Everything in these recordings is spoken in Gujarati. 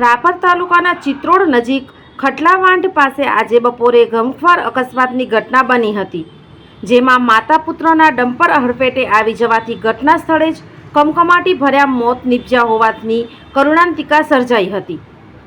Rapar તાલુકાના ચિત્રોડ નજીક ખટલાવાંઢ પાસે આજે બપોરે ગમખ્વાર અકસ્માતની ઘટના બની હતી, જેમાં માતા પુત્રના ડમ્પર હડફેટે આવી જવાથી ઘટના સ્થળે જ કમકમાટી ભર્યા મોત નીપજ્યા હોવાની કરુણાંતિકા સર્જાઈ હતી.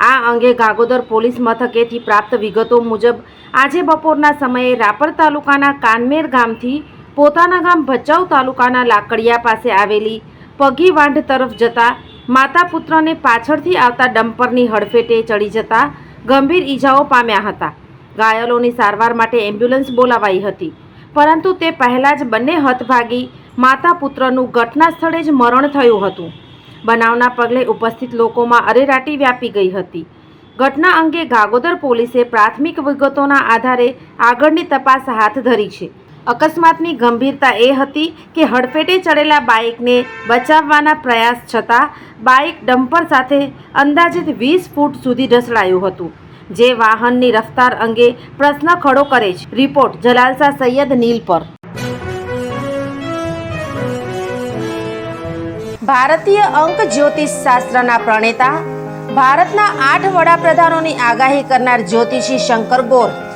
આ અંગે ગાગોદર પોલીસ મથકેથી પ્રાપ્ત વિગતો મુજબ આજે બપોરના સમયે રાપર તાલુકાના કાનમેર ગામથી પોતાના ગામ ભચાઉ તાલુકાના લાકડિયા પાસે આવેલી પગી વાંઢ તરફ જતા માતા પુત્રને પાછળથી આવતા ડમ્પરની હડફેટે ચડી જતા ગંભીર ઈજાઓ પામ્યા હતા. ઘાયલોની સારવાર માટે એમ્બ્યુલન્સ બોલાવાઈ હતી. પરંતુ તે પહેલાં જ બંને હતભાગી માતા પુત્રનું ઘટના સ્થળે જ મરણ થયું હતું. બનાવના પગલે ઉપસ્થિત લોકોમાં અરેરાટી વ્યાપી ગઈ હતી. ઘટના અંગે ગાગોદર પોલીસે પ્રાથમિક વિગતોના આધારે આગળની તપાસ હાથ ધરી છે. અકસ્માતની ગંભીરતા એ હતી કે હડફેટે ચડેલા બાઇકને બચાવવાના પ્રયાસ છતાં બાઇક ડમ્પર સાથે અંદાજિત વીસ ફૂટ સુધી ઢસડાયું હતું. જે વાહનની રફતાર અંગે પ્રશ્ન ખડો કરે છે. રિપોર્ટ જલાલસા સૈયદ નીલ પર. ભારતીય અંક જ્યોતિષ શાસ્ત્રના પ્રણેતા, ભારતના આઠ વડાપ્રધાનોની આગાહી કરનાર જ્યોતિષી શંકર ગોર